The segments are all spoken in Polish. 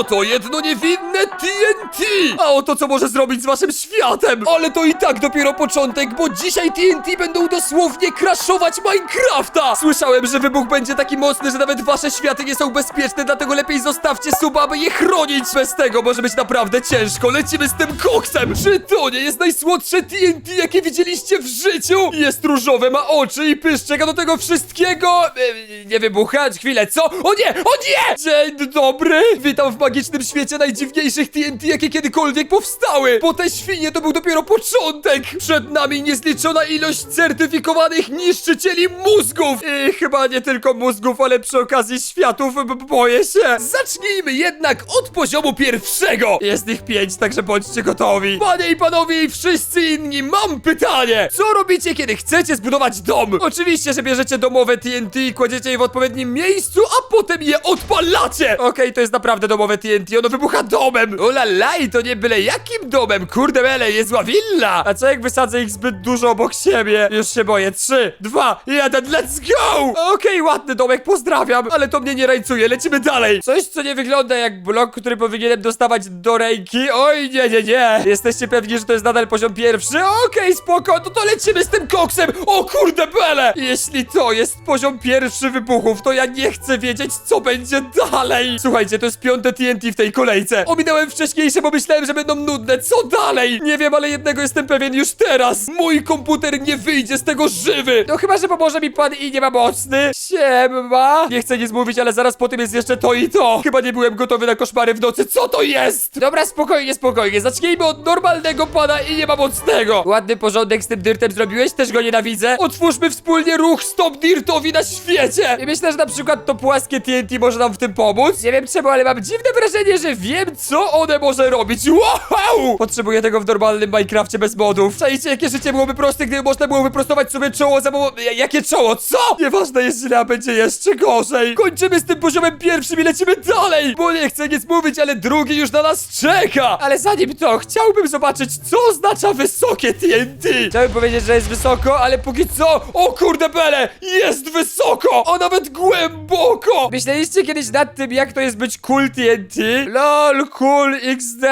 oto jedno niewinne TNT! A oto co może zrobić z waszym światem! Ale to i tak dopiero początek, bo dzisiaj TNT będą dosłownie crashować Minecrafta! Słyszałem, że wybuch będzie taki mocny, że nawet wasze światy nie są bezpieczne, dlatego lepiej zostawcie suba, aby je chronić! Bez tego może być naprawdę ciężko, lecimy z tym koksem! Czy to nie jest najsłodsze TNT, jakie widzieliście w życiu? Jest różowe, ma oczy i pyszczek, a do tego wszystkiego... E, nie wybuchać, chwilę, co? O nie, o nie! Dzień dobry! Witam w magicznym świecie najdziwniejszych TNT, jakie kiedykolwiek powstały! Bo te świnie to był dopiero początek! Przed nami niezliczona ilość certyfikowanych niszczycieli mózgów! I chyba nie tylko mózgów, ale przy okazji światów, boję się! Zacznijmy jednak od poziomu pierwszego! Jest ich pięć, także bądźcie gotowi! Panie i panowie i wszyscy inni, mam pytanie! Co robicie, kiedy chcecie zbudować dom? Oczywiście, że bierzecie domowe TNT i kładziecie je w odpowiednim miejscu, a potem je odpalacie! Okej, to jest naprawdę domowe TNT, ono wybucha domem! Ulala, i to nie byle jakim domem, kurde mele, jest willa! A co jak wysadzę ich zbyt dużo obok siebie? Już się boję, trzy, dwa, jeden, let's go! Okej, ładny domek, pozdrawiam, ale to mnie nie rajcuje, lecimy dalej! Coś, co nie wygląda jak blok, który powinienem dostawać do ręki, oj, nie, nie, nie! Jesteście pewni, że to jest nadal poziom pierwszy? Okej, spoko, to to lecimy z tym koksem! O kurde bele! Jeśli to jest poziom pierwszy wybuchów, to ja nie chcę wiedzieć, co będzie dalej! Słuchajcie, to jest piąte TNT w tej kolejce. Ominąłem wcześniejsze, bo myślałem, że będą nudne. Co dalej? Nie wiem, ale jednego jestem pewien już teraz. Mój komputer nie wyjdzie z tego żywy. No chyba, że pomoże mi pan i nie ma mocny. Siema. Nie chcę nic mówić, ale zaraz po tym jest jeszcze to i to. Chyba nie byłem gotowy na koszmary w nocy. Co to jest? Dobra, spokojnie, spokojnie. Zacznijmy od normalnego pana i nie ma mocnego. Ładny porządek z tym dirtem zrobiłeś? Też go nienawidzę. Otwórzmy wspólnie ruch Stop Dirtowi na świecie. I myślę, że na przykład to płaskie TNT może nam w tym pomóc. Nie wiem czemu, ale mam dziwne wrażenie, że wiem, co one może robić. Wow! Potrzebuję tego w normalnym Minecrafcie bez modów. Czajcie, jakie życie byłoby proste, gdyby można było wyprostować sobie czoło za pomocą... Jakie czoło? Co? Nieważne źle, a będzie jeszcze gorzej. Kończymy z tym poziomem pierwszym i lecimy dalej. Bo nie chcę nic mówić, ale drugi już na nas czeka. Ale zanim to, chciałbym zobaczyć, co oznacza wysokie TNT. Chciałbym powiedzieć, że jest wysoko, ale póki co... O kurde bele! Jest wysoko! A nawet głęboko! Myśleliście kiedyś nad tym, jak to jest być cool TNT? LOL, cool, XD.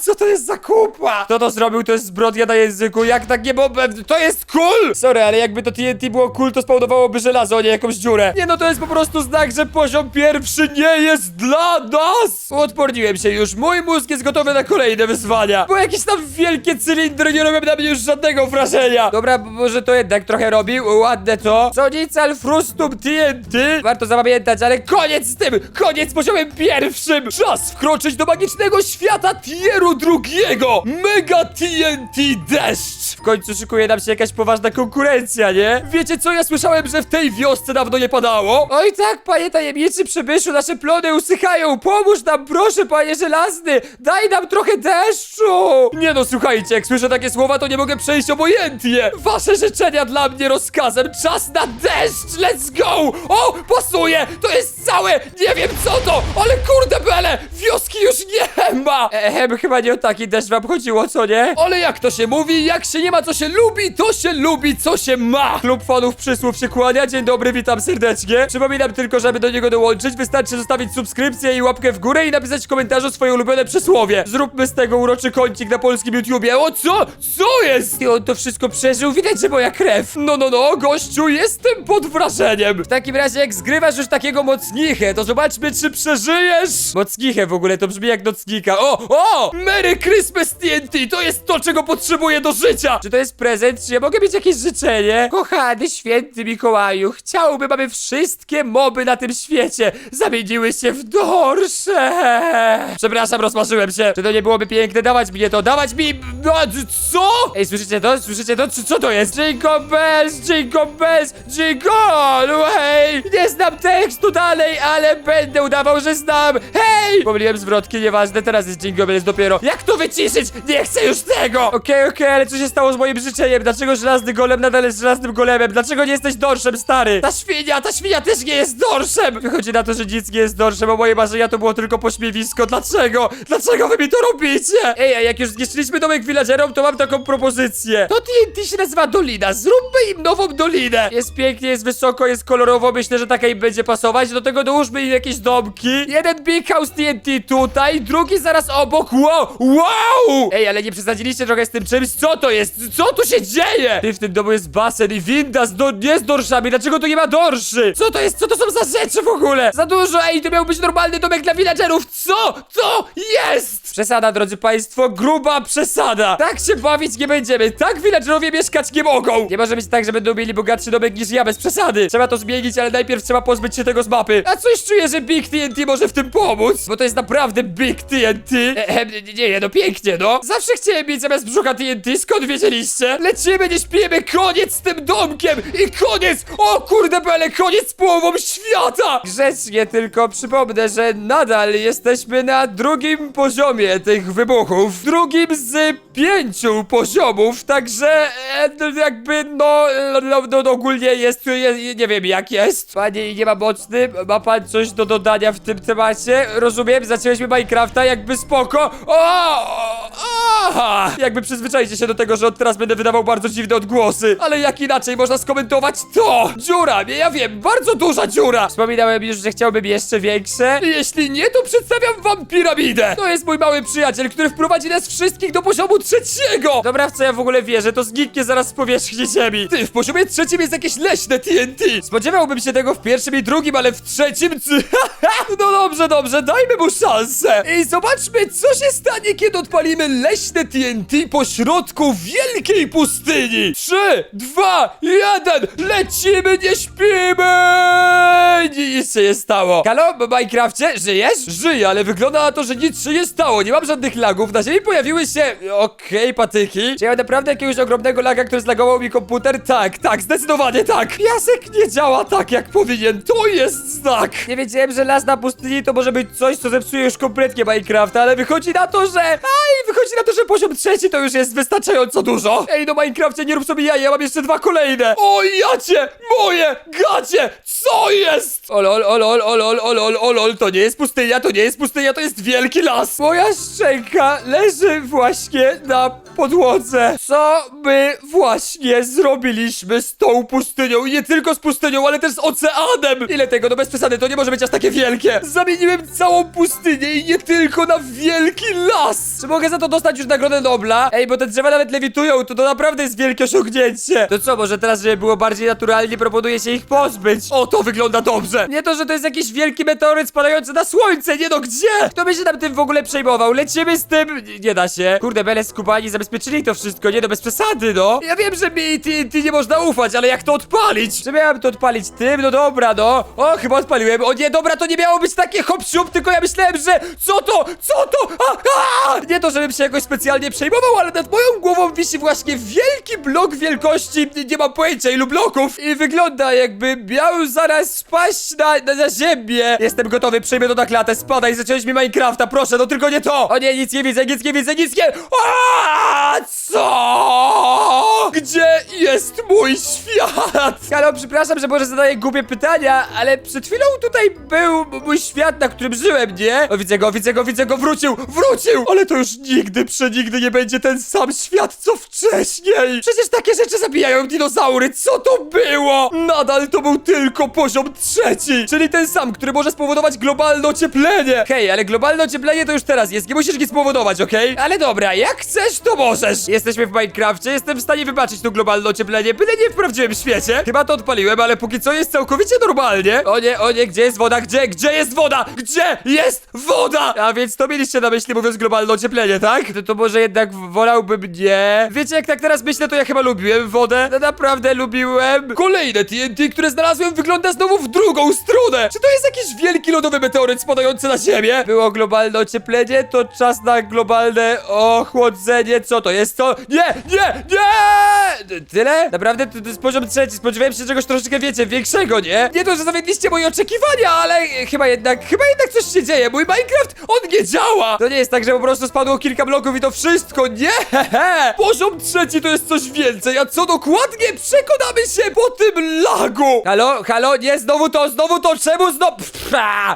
Co to jest za kupa? Kto to zrobił? To jest zbrodnia na języku. Jak tak nie było... To jest cool! Sorry, ale jakby to TNT było cool, to spawnowałoby żelazo, a nie jakąś dziurę. Nie no, to jest po prostu znak, że poziom pierwszy nie jest dla nas! Uodporniłem się już. Mój mózg jest gotowy na kolejne wyzwania. Bo jakieś tam wielkie cylindry nie robią na mnie już żadnego wrażenia. Dobra, może to jednak trochę robił. Ładne to. Sonical Frustum TNT. Warto zapamiętać, ale koniec z tym! Koniec z poziomem pierwszym! Czas wkroczyć do magicznego świata tieru drugiego! Mega TNT Deszcz! W końcu szykuje nam się jakaś poważna konkurencja, nie? Wiecie co? Ja słyszałem, że w tej wiosce dawno nie padało. Oj tak, panie tajemniczy przybyszu, nasze plony usychają. Pomóż nam, proszę, panie żelazny! Daj nam trochę deszczu! Nie no, słuchajcie, jak słyszę takie słowa, to nie mogę przejść obojętnie. Wasze życzenia dla mnie rozkazem. Czas na deszcz! Let's go! O, pasuje! To jest całe! Nie wiem co to! Ale kurde bele! Wioski już nie ma! Ehem, chyba nie o taki deszcz wam chodziło, co nie? Ale jak to się mówi? Jak się nie ma co się lubi, to się lubi co się ma! Klub fanów przysłów się kłania. Dzień dobry, witam serdecznie. Przypominam tylko, żeby do niego dołączyć, wystarczy zostawić subskrypcję i łapkę w górę i napisać w komentarzu swoje ulubione przysłowie. Zróbmy z tego uroczy kącik na polskim YouTubie. O co? Co jest? I on to wszystko przeżył, widać, że moja krew. No, no, no, gościu, jestem pod wrażeniem. W takim razie, jak zgrywasz już takiego mocnichę, to zobaczmy, czy przeżyjesz. Mocnichę w ogóle, to brzmi jak nocnika. O, o! Merry Christmas TNT, to jest to, czego potrzebuję do życia. Czy to jest prezent? Czy ja mogę mieć jakieś życzenie? Kochany święty Mikołaju, chciałbym, aby wszystkie moby na tym świecie zamieniły się w dorsze. Przepraszam, rozmarzyłem się. Czy to nie byłoby piękne? Dawać mi to, dawać mi... No, co? Ej, słyszycie to? Słyszycie to? Czy co to jest? Jingle bells, jingle bells, jingle way. Nie znam tekstu dalej, ale będę udawał, że znam. Hej! Pomyliłem zwrotki, nieważne. teraz jest Jingle Bells dopiero. Jak to wyciszyć? Nie chcę już tego! Okej, okej, ale co się stało z moim życzeniem? Dlaczego żelazny golem nadal jest żelaznym golemem? Dlaczego nie jesteś dorszem, stary? Ta świnia, ta świnia też nie jest dorszem! Wychodzi na to, że nic nie jest dorszem, a moje marzenia to było tylko pośmiewisko. Dlaczego? Dlaczego wy mi to robicie? Ej, a jak już zniszczyliśmy domek villagerom, to mam taką propozycję. To TNT się nazywa Dolina. Zróbmy im nową dolinę. Jest pięknie, jest wysoko, jest kolorowo. Myślę, że taka im będzie pasować. Do tego dołóżmy im jakieś domki. Jeden big house TNT tutaj, drugi zaraz obok. Wow, wow! Ej, ale nie przesadziliście trochę z tym czymś? Co to jest? Co tu się dzieje? Ty, w tym domu jest basen i winda z, do, nie z dorszami. Dlaczego tu nie ma dorszy? Co to jest? Co to są za rzeczy w ogóle? Za dużo, ej, to miał być normalny domek dla villagerów. Co? To jest? Przesada, drodzy państwo, gruba przesada. Tak się bawić nie będziemy. Tak villagerowie mieszkać nie mogą. Nie może być tak, że będą mieli bogatszy domek niż ja, bez przesady. Trzeba to zmienić, ale najpierw trzeba pozbyć się tego z mapy. A coś czuję, że Big TNT może w tym pomóc, bo to jest naprawdę Big TNT. Ehem, nie, nie, nie, no pięknie, no. Zawsze chciałem mieć zamiast brzucha TNT, skąd wiedzieliście? Lecimy, nie śpimy, koniec z tym domkiem i koniec! O kurde bele, koniec z połową świata! Grzecznie tylko przypomnę, że nadal jesteśmy na drugim poziomie tych wybuchów. Drugim z pięciu poziomów, także e, jakby no, no, no, no ogólnie jest, jest, nie wiem jak jest. Panie nie ma mocny, ma pan coś do dodania w tym temacie? Rozumiem, zaczęliśmy Minecrafta, jakby spoko. O! Aha! Jakby przyzwyczajcie się do tego, że od teraz będę wydawał bardzo dziwne odgłosy. Ale jak inaczej można skomentować to? Dziura, nie, ja wiem, bardzo duża dziura. Wspominałem już, że chciałbym jeszcze większe. Jeśli nie, to przedstawiam wam piramidę. To jest mój mały przyjaciel, który wprowadzi nas wszystkich do poziomu trzeciego. Dobra, w co ja w ogóle wierzę, to zniknie zaraz z powierzchni ziemi. Ty, w poziomie trzecim jest jakieś leśne TNT. Spodziewałbym się tego w pierwszym i drugim, ale w trzecim... c- no dobrze, dobrze, dajmy mu szansę. I zobaczmy, co się stanie, kiedy odpalimy leśne TNT po środku wielkiej pustyni. Trzy, dwa, jeden, lecimy, nie śpimy! Nic się nie stało. Halo, Minecrafcie, żyjesz? Żyję, ale wygląda na to, że nic się nie stało. Nie mam żadnych lagów. Na ziemi pojawiły się... Okej, patyki. Czy ja naprawdę jakiegoś ogromnego laga, który zlagował mi komputer? Tak, tak, zdecydowanie tak. Piasek nie działa tak, jak powinien. To jest znak. Nie wiedziałem, że las na pustyni to może być coś, co zepsuje już kompletnie Minecrafta, ale wychodzi na to, że... Aj, wychodzi na to, że poziom trzeci to już jest wystarczająco dużo. Ej, no Minecrafcie, nie rób sobie jaj, ja mam jeszcze dwa kolejne. O, jacie, moje gacie, co jest? Olol, olol, olol, olol, olol, to nie jest pustynia, to nie jest pustynia, to jest wielki las. Moja szczęka leży właśnie na podłodze. Co my właśnie zrobiliśmy z tą pustynią? I nie tylko z pustynią, ale też z oceanem. Ile tego? No bez przesady, to nie może być aż takie wielkie. Zamieniłem całą pustynię i nie tylko na wielki las. Czy mogę za to dostać już nagrodę Nobla? Ej, bo te drzewa nawet lewitują, to to naprawdę jest wielkie osiągnięcie. To co, może teraz, żeby było bardziej naturalnie, proponuję się ich pozbyć. O, to wygląda dobrze. Nie to, że to jest jakiś wielki meteoryt spadający na słońce, nie no gdzie? Kto by się tam tym w ogóle przejmował? Lecimy z tym... Nie da się. Kurde, Bele skubani zabezpieczyli to wszystko, nie no, bez przesady, no. Ja wiem, że mi TNT nie można ufać, ale jak to odpalić? Czy miałem to odpalić tym? No dobra, no. O, chyba odpaliłem. O nie, dobra, to nie miało być takie hop siup, tylko ja myślałem, że... Co to? Co to? A, a! Nie to, żebym się jakoś specjalnie przejmował, ale nad moją głową wisi właśnie wielki blok wielkości... Nie mam pojęcia ilu bloków. I wygląda jakby miał zaraz spaść na, na, na ziemię. Jestem gotowy, przejmę to na klatę, spadaj, zacząłeś mi Minecrafta, proszę, no tylko nie to. O nie, nic nie widzę, nic nie widzę, nic nie... Co? Gdzie jest mój świat? Halo, przepraszam, że może zadaję głupie pytania, ale przed chwilą tutaj był mój świat, na którym żyłem, nie? O, widzę go, widzę go, widzę go, wrócił, wrócił! Ale to już nigdy, przenigdy nie będzie ten sam świat, co wcześniej! Przecież takie rzeczy zabijają dinozaury, co to było? Nadal to był tylko poziom trzeci, czyli ten sam, który może spowodować globalne ocieplenie. Hej, ale globalne ocieplenie to już teraz jest, nie musisz nic spowodować, okej? Ale dobra, jak chcesz, to możesz. Jesteśmy w Minecrafcie, jestem w stanie wybaczyć to globalne ocieplenie, byle nie w prawdziwym świecie. Chyba to odpaliłem, ale póki co jest całkowicie normalnie. O nie, o nie, gdzie jest woda? Gdzie? Gdzie jest woda? Gdzie jest woda? A więc to mieliście na myśli mówiąc globalne ocieplenie, tak? To, to może jednak wolałbym nie. Wiecie, jak tak teraz myślę, to ja chyba lubiłem wodę. No naprawdę lubiłem. Kolejne TNT, które znalazłem, wygląda znowu w drugą stronę. Czy to jest jakiś wielki lodowy meteoryt spadający na ziemię? Było globalne ocieplenie, to czas na globalne ochłodzenie. Co to? Jest to? Nie, nie, nie! Tyle? Naprawdę? To, to jest poziom trzeci. Spodziewałem się czegoś troszeczkę, wiecie, większego, nie? Nie to, że zawiedliście moje oczekiwania, ale chyba jednak, chyba jednak coś się dzieje. Mój Minecraft, on nie działa! To nie jest tak, że po prostu spadło kilka bloków i to wszystko. Nie! Poziom trzeci to jest coś więcej, a co dokładnie? Przekonamy się po tym lagu! Halo, halo, nie, znowu to, znowu to, czemu znowu?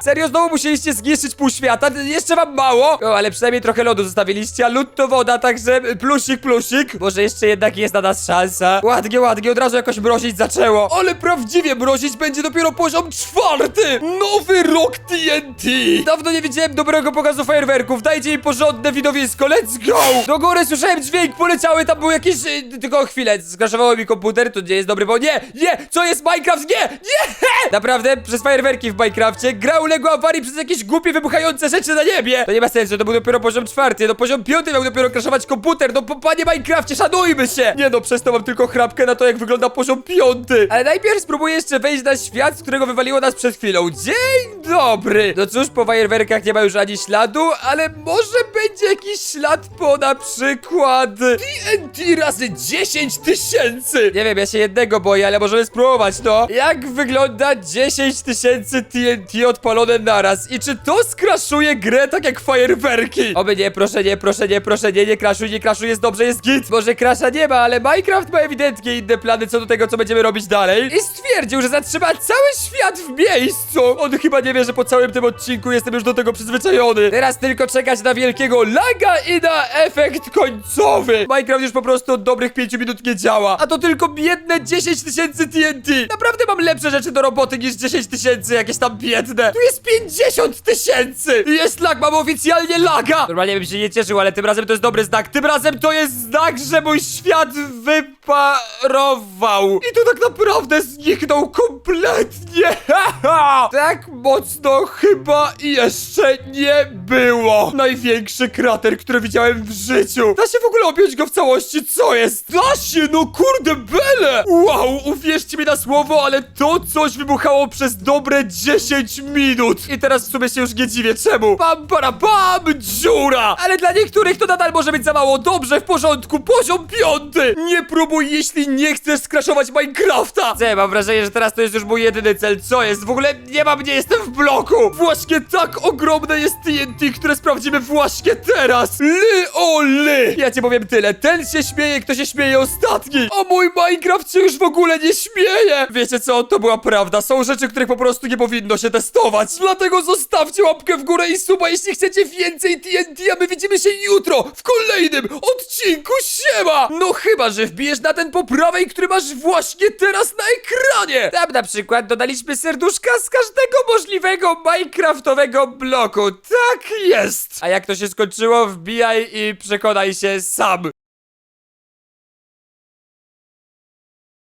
Serio, znowu musieliście zniszczyć pół świata? Jeszcze wam mało? O, ale przynajmniej trochę lodu zostawiliście, a lód to woda, także plusik, plusik. Może jeszcze jednak jest na nas szansa. Ładnie, ładnie, od razu jakoś mrozić zaczęło. Ale prawdziwie mrozić będzie dopiero poziom czwarty! Nowy rok TNT! Dawno nie widziałem dobrego pokazu fajerwerków, dajcie mi porządne widowisko, let's go! Do góry słyszałem dźwięk, poleciały, tam był jakiś... y, Tylko chwilę, skraszowało mi komputer, to nie jest dobry, bo nie, nie, co jest Minecraft, nie, nie! Naprawdę, przez fajerwerki w Minecrafcie gra uległa awarii przez jakieś głupie wybuchające rzeczy na niebie! To nie ma sensu, to był dopiero poziom czwarty, no poziom piąty miał dopiero crashować komputer, no po, panie Minecrafcie, szanujmy się! Nie no, przez to mam tylko chrapkę na to, jak wygląda poziom piąty. Ale najpierw spróbuję jeszcze wejść na świat, z którego wywaliło nas przed chwilą. Dzień dobry! No cóż, po fajerwerkach nie ma już ani śladu, ale może będzie jakiś ślad po na przykład TNT razy 10 tysięcy! Nie wiem, ja się jednego boję, ale możemy spróbować, no. Jak wygląda 10 tysięcy TNT odpalone naraz? I czy to skraszuje grę tak jak fajerwerki? Oby nie, proszę nie, proszę nie, proszę nie, nie kraszuj, nie kraszuj, jest dobrze, jest git. Może krasza nie ma, ale Minecraft ma ewidentnie inne plany co do tego, co będziemy robić dalej. I stwierdził, że zatrzyma cały świat w miejscu. On chyba nie wie, że po całym tym odcinku jestem już do tego przyzwyczajony. Teraz tylko czekać na wielkiego laga i na efekt końcowy. Minecraft już po prostu od dobrych 5 minut nie działa. A to tylko biedne 10 tysięcy TNT. Naprawdę mam lepsze rzeczy do roboty niż 10 tysięcy jakieś tam biedne. Tu jest 50 tysięcy. Jest lag, mam oficjalnie laga. Normalnie bym się nie cieszył, ale tym razem to jest dobry znak. Tym razem to jest znak, że mój świat wyparował. I to tak naprawdę zniknął kompletnie. tak mocno chyba jeszcze nie było. Największy krater, który widziałem w życiu. Da się w ogóle objąć go w całości, co jest? Da się, no kurde bele. Wow, uwierzcie mi na słowo, ale to coś wybuchało przez dobre 10 minut. I teraz w sumie się już nie dziwię, czemu? Pam, para, pam, dziura. Ale dla niektórych to nadal może być za mało. Dobrze, w porządku, poziom piąty. Nie próbuj, jeśli nie chcesz skraszować Minecrafta. Co, mam wrażenie, że teraz to jest już mój jedyny cel. Co jest? W ogóle nie ma mnie, jestem w bloku. Właśnie tak ogromne jest TNT, które sprawdzimy właśnie teraz. Ly o ly. Ja ci powiem tyle. Ten się śmieje, kto się śmieje ostatni. A mój Minecraft się już w ogóle nie śmieje. Wiecie co? To była prawda. Są rzeczy, których po prostu nie powinno się testować. Dlatego zostawcie łapkę w górę i suba, jeśli chcecie więcej TNT, a my widzimy się jutro w kolejnym odcinku. Siema! No chyba, że wbijesz na ten po prawej, który masz właśnie teraz na ekranie. Tam na przykład dodaliśmy serduszka z każdego możliwego Minecraftowego bloku. Tak jest. A jak to się skończyło, wbijaj i przekonaj się sam.